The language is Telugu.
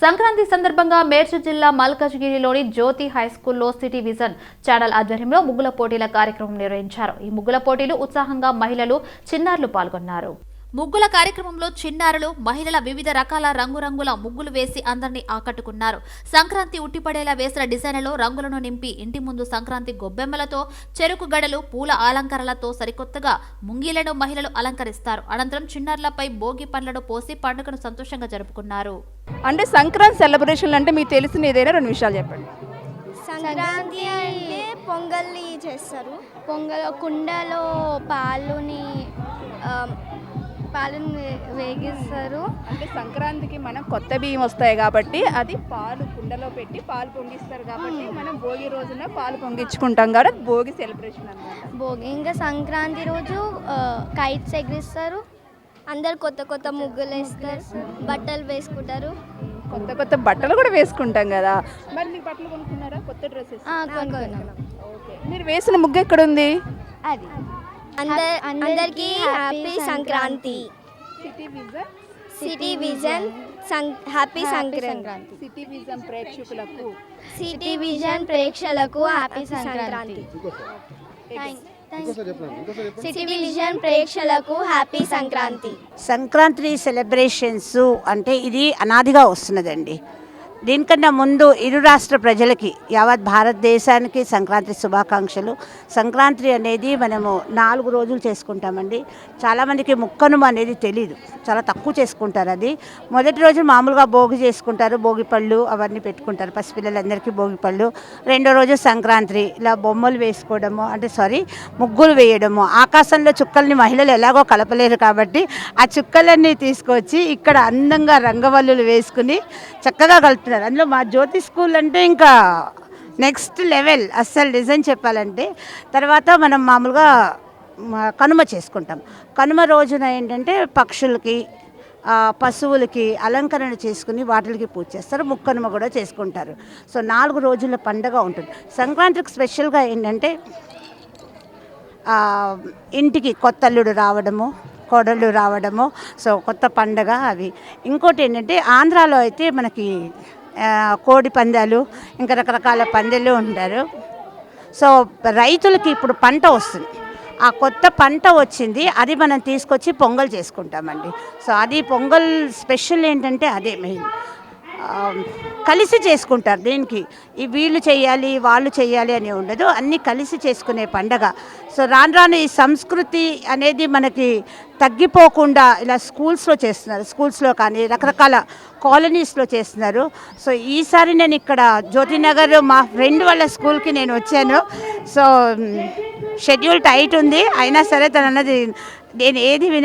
సంక్రాంతి సందర్భంగా మేడ్చల్ జిల్లా మల్కజ్గిరిలోని జ్యోతి హై స్కూల్లో సిటీ విజన్ ఛానల్ ఆధ్వర్యంలో ముగ్గుల పోటీల కార్యక్రమం నిర్వహించారు. ఈ ముగ్గుల పోటీలు ఉత్సాహంగా మహిళలు చిన్నారులు పాల్గొన్నారు. ముగ్గుల కార్యక్రమంలో చిన్నారులు మహిళల వివిధ రకాల రంగురంగుల ముగ్గులు వేసి అందరినీ ఆకట్టుకున్నారు. సంక్రాంతి ఉట్టిపడేలా వేసిన డిజైన్లలో రంగులను నింపి ఇంటి ముందు సంక్రాంతి గొబ్బెమ్మలతో చెరుకు గడలు పూల అలంకరణలతో సరికొత్తగా ముంగీలను మహిళలు అలంకరిస్తారు. అనంతరం చిన్నారులపై భోగి పండ్లను పోసి పండుగను సంతోషంగా జరుపుకున్నారు. అంటే సంక్రాంతి సెలబ్రేషన్లు అంటే మీకు తెలిసిన ఏదైనా రెండు విషయాలు చెప్పండి. సంక్రాంతి అంటే పొంగల్ని చేస్తారు. పొంగల్ కుండలో పాలుని పాలను వేగిస్తారు. అంటే సంక్రాంతికి మనం కొత్త బియ్యం వస్తాయి కాబట్టి అది పాలు కుండలో పెట్టి పాలు పొంగిస్తారు కాబట్టి మనం భోగి రోజున పాలు పొంగించుకుంటాం కాబట్టి భోగి సెలబ్రేషన్ అన్నమాట భోగి ఇంకా సంక్రాంతి రోజు కైట్స్ ఎగిరిస్తారు. అందరు కొత్త కొత్త ముగ్గులు వేస్తారు బట్టలు వేసుకుంటారు. కొత్త కొత్త బట్టలు కూడా వేసుకుంటాం కదా. మరి మీకు బట్టలు కొనుక్కున్నారా? కొత్త డ్రెస్సెస్? మీరు వేసిన ముగ్గు ఎక్కడ ఉంది అది. అందర్ అందరికీ happy Sankranti. City vision? City vision happy Sankranti. City vision ప్రేక్షకులకు. సిటీ విజన్ ప్రేక్షకులకు హ్యాపీ సంక్రాంతి. సిటీ విజన్ ప్రేక్షకులకు హ్యాపీ సంక్రాంతి సంక్రాంతి సెలబ్రేషన్స్ అంటే ఇది అనాదిగా వస్తున్నదండి. దీనికన్నా ముందు ఇరు రాష్ట్ర ప్రజలకి యావత్ భారతదేశానికి సంక్రాంతి శుభాకాంక్షలు. సంక్రాంతి అనేది మనము నాలుగు రోజులు చేసుకుంటామండి. చాలామందికి ముక్కనుమ అనేది తెలియదు చాలా తక్కువ చేసుకుంటారు అది. మొదటి రోజు మామూలుగా భోగి చేసుకుంటారు. భోగి పళ్ళు అవన్నీ పెట్టుకుంటారు. పసిపిల్లలందరికీ భోగి పళ్ళు. రెండో రోజు సంక్రాంతి. ఇలా బొమ్మలు వేసుకోవడము అంటే సారీ ముగ్గులు వేయడము. ఆకాశంలో చుక్కల్ని మహిళలు ఎలాగో కలపలేరు కాబట్టి ఆ చుక్కలన్నీ తీసుకొచ్చి ఇక్కడ అందంగా రంగవల్లులు వేసుకుని చక్కగా కలుపుతున్నారు అందులో మా జ్యోతి స్కూల్ అంటే ఇంకా నెక్స్ట్ లెవెల్ అస్సలు డిజైన్ చెప్పాలంటే తర్వాత మనం మామూలుగా కనుమ చేసుకుంటాం. కనుమ రోజున ఏంటంటే పక్షులకి పశువులకి అలంకరణ చేసుకుని వాటికి పూజ చేస్తారు. ముక్కనుమ కూడా చేసుకుంటారు. సో నాలుగు రోజుల పండగ ఉంటుంది. సంక్రాంతికి స్పెషల్గా ఏంటంటే ఇంటికి కొత్త అల్లుడు రావడము కోడళ్ళు రావడము సో కొత్త పండగ అవి. ఇంకోటి ఏంటంటే ఆంధ్రాలో అయితే మనకి కోడి పందాలు ఇంకా రకరకాల పందెలు ఉంటారు. సో రైతులకి ఇప్పుడు పంట వస్తుంది. ఆ కొత్త పంట వచ్చింది అది మనం తీసుకొచ్చి పొంగల్ చేసుకుంటామండి. సో అది పొంగల్ స్పెషల్ ఏంటంటే అదే మెయిన్. కలిసి చేసుకుంటారు. దీనికి ఈ వీళ్ళు చేయాలి వాళ్ళు చేయాలి అని ఉండదు. అన్నీ కలిసి చేసుకునే పండగ. సో రాను రాను ఈ సంస్కృతి అనేది మనకి తగ్గిపోకుండా ఇలా స్కూల్స్లో చేస్తున్నారు. స్కూల్స్లో కానీ రకరకాల కాలనీస్లో చేస్తున్నారు. సో ఈసారి నేను ఇక్కడ జ్యోతినగర్ మా ఫ్రెండ్ వాళ్ళ స్కూల్కి నేను వచ్చాను. సో షెడ్యూల్ టైట్ ఉంది. అయినా సరే తను అన్నది నేను ఏది విన